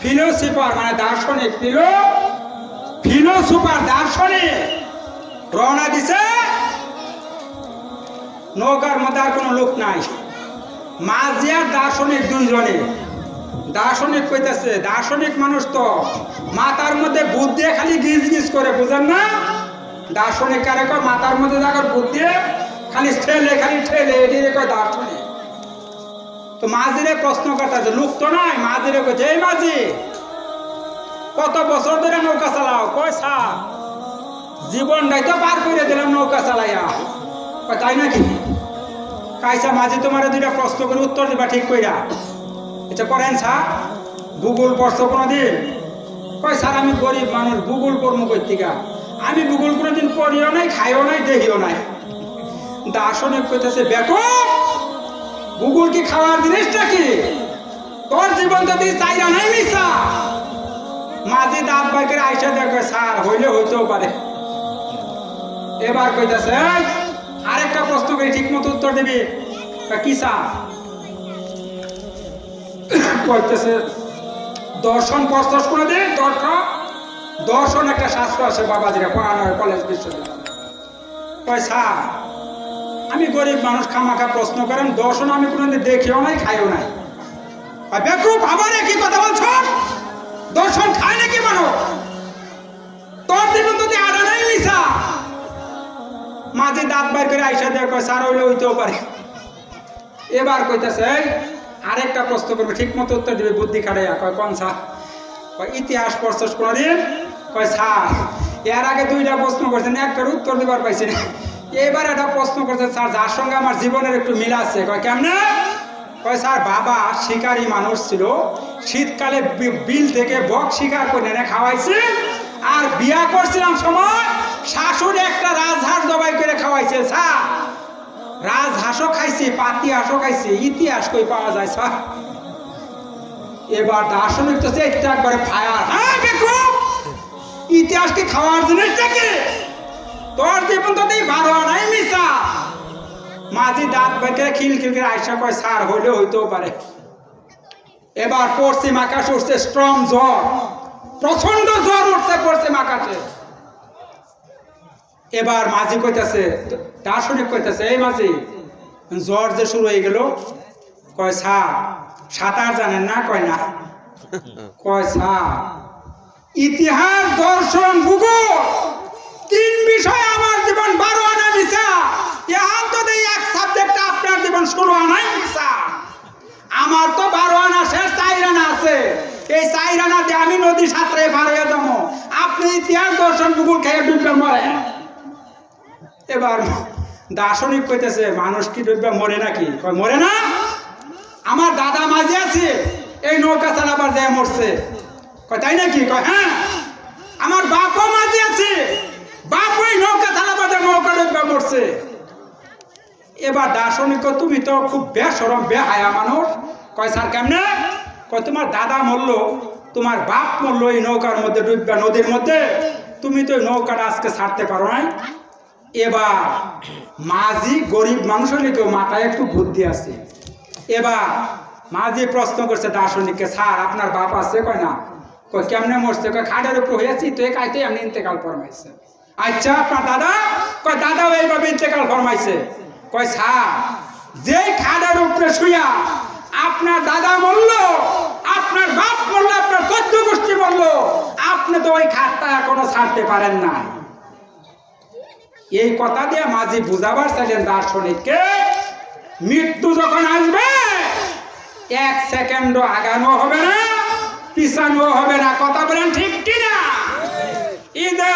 ফিলোসিফার মানে দার্শনিক। ফিলো ফিলোসুপার দার্শনিক। রওনা দিছে। নৌকার মধ্যে আর কোনো লোক নাই। মাঝি আর দার্শনিক দুইজনে। দার্শনিক কইতেছে, দার্শনিক মানুষ তো মাথার মধ্যে বুদ্ধি খালি গিজ গিজ করে, বুঝেন না? দার্শনিক কারে মাথার মধ্যে যাকার বুদ্ধি, খালি ঠেলে খালি ঠেলে। এটি কয়, দার্শনিক। তো মাঝিরে প্রশ্ন করতেছে লোক তো নাই, মাঝিরে এই মাঝি, কত বছর ধরে নৌকা চালাও? কয়, স্যার, জীবনটাই তো পার করে দিলাম নৌকা চালাইয়া। তাই নাকি? কাইসা মাঝি তোমার দুইটা প্রশ্ন করে উত্তর দিবা ঠিক কইরা। এটা করেন, স্যার ভূগোল পড়ছো কোনোদিন? কয়, স্যার, আমি গরিব মানুষ ভূগোল কর্ম করতিকা আমি ভূগোল কোনোদিন পড়িও নাই, খাইও নাই, দেখিও নাই। দার্শনিক কইতেছে বেকো ভূগোল কি খাওয়ার জিনিসটা কি? তোর জীবন যদি চাইরা নাই মিশা। মাঝে দাঁত বাইকের আইসা দেখে স্যার হইলে হইতেও পারে। এবার কইতাছে "এই, আরেকটা প্রশ্ন করি ঠিক মতো উত্তর দিবি। কি স্যার? কইতেছে দর্শন পড়ছস করে দে দর্শন দর্শন একটা শাস্ত্র আছে বাবাজিরা পড়ানো হয় কলেজ বিশ্ববিদ্যালয়। কয় স্যার আমি গরিব মানুষ খামাখা প্রশ্ন করেন দর্শন আমি কোনোদিন দেখিও নাই, খাইও নাই। আর বেকুব, আবার একই কথা বলছ? দর্শন খায় নাকি মানুষ? তোর জীবন তো আড়া নাই মিশা মাঝে দাঁত বাইর করে আইসা দেয় কয়, স্যার হইলে হইতেও পারে। এবার কইতেছে আরেকটা প্রশ্ন করবে ঠিক মতো উত্তর দিবে, বুদ্ধি কাটাইয়া কয়, কোন, স্যার? কয়, ইতিহাস পড়ছস কোনদিন? কয়, স্যার, এর আগে দুইটা প্রশ্ন করছেন, একটার উত্তর দিবার পাইছি না। এবার একটা প্রশ্ন করছেন স্যার, যার সঙ্গে আমার জীবনের একটু মিল আছে? কয়, কেমনে? কয়, স্যার, বাবা শিকারী মানুষ ছিল, শীতকালে বিল থেকে বক শিকার করে এনে খাওয়াইছে আর বিয়া করছিলাম সময় শাশুড়ি একটা রাজহাঁস জবাই করে খাওয়াইছে, স্যার। রাজহাঁসও খাইছে পাতি হাঁসও খাইছে, ইতিহাস কই পাওয়া যায়, স্যার? এবার দার্শনিক তো চেষ্টা একবারে ফায়ার হ্যাঁ দেখো, ইতিহাস কি খাওয়ার জিনিসটা কি তোর জীবন তো তুই বারো নাই মিশা মাঝি দাঁত বেঁকে খিল খিল করে আইসা কয় সার হইলে হইতেও পারে। এবার পশ্চিম আকাশ উঠছে স্ট্রং জ্বর। প্রচণ্ড জ্বর উঠছে পশ্চিম আকাশে। এবার মাঝি কইতাছে দার্শনিক কইতাছে এই মাঝি জ্বর যে শুরু হয়ে গেল। কয় স্যার সাঁতার জানেন না? কয় না। কয় স্যার ইতিহাস দর্শন ভূগোল তিন বিষয় আমার জীবন বারো আনা মিশা এখন তো এক সাবজেক্ট আপনার জীবন ষোলো আনাই মিশা আমার তো বারো আনা শেষ, চার আছে। এই চার আমি নদী সাঁতরে পার হয়ে যাব। আপনি ইতিহাস দর্শন ভূগোল খেয়ে ডুববে মরে। এবার দার্শনিক কইতেছে, মানুষ কি ডুববে মরে নাকি? মরে না। আমার দাদা মাঝে আছে, এই নৌকা চালাবার যায় মরছে। তাই নাকি? কয় হ্যাঁ। আমার বাপও মাঝে আছে বাপ ওই নৌকা নৌকা ডুববে মরছে। এবার দার্শনিক, তুমি তো খুব বেসরম, বেহায়া মানুষ। কয়, স্যার, কেমনে? কয়, তোমার দাদা মরল, তোমার বাপ মরল এই নৌকার মধ্যে ডুববে, নদীর মধ্যে। তুমি তো এই নৌকাটা আজকে ছাড়তে পারো নাই। এবার মাঝি গরিব মানুষ হলে কেউ মাথায় একটু বুদ্ধি আছে। এবার মাঝি প্রশ্ন করছে দার্শনিককে, স্যার, আপনার বাপ আছে? কয়, না। কয়, কেমনে মরছে? কয়, খাটের উপর হয়েছি তো কাইতে এমনি ইন্তেকাল ফরমাইছে আচ্ছা আপনার দাদা? কয় দাদাও এইভাবে ইন্তেকাল ফরমাইছে। কয়, স্যার, যেই খাটের উপরে শুয়া আপনার দাদা মরল আপনার বাপ মরল আপনার চোদ্দ গোষ্ঠী মরল আপনি তো ওই খাটটা এখনও ছাড়তে পারেন না এই কথা দিয়ে মাঝি বুঝাবার চাইলেন দার্শনিককে, মৃত্যু যখন আসবে, এক সেকেন্ডও আগানো হবে না পিছানো হবে না। কথা বলেন ঠিক কিনা? ইদা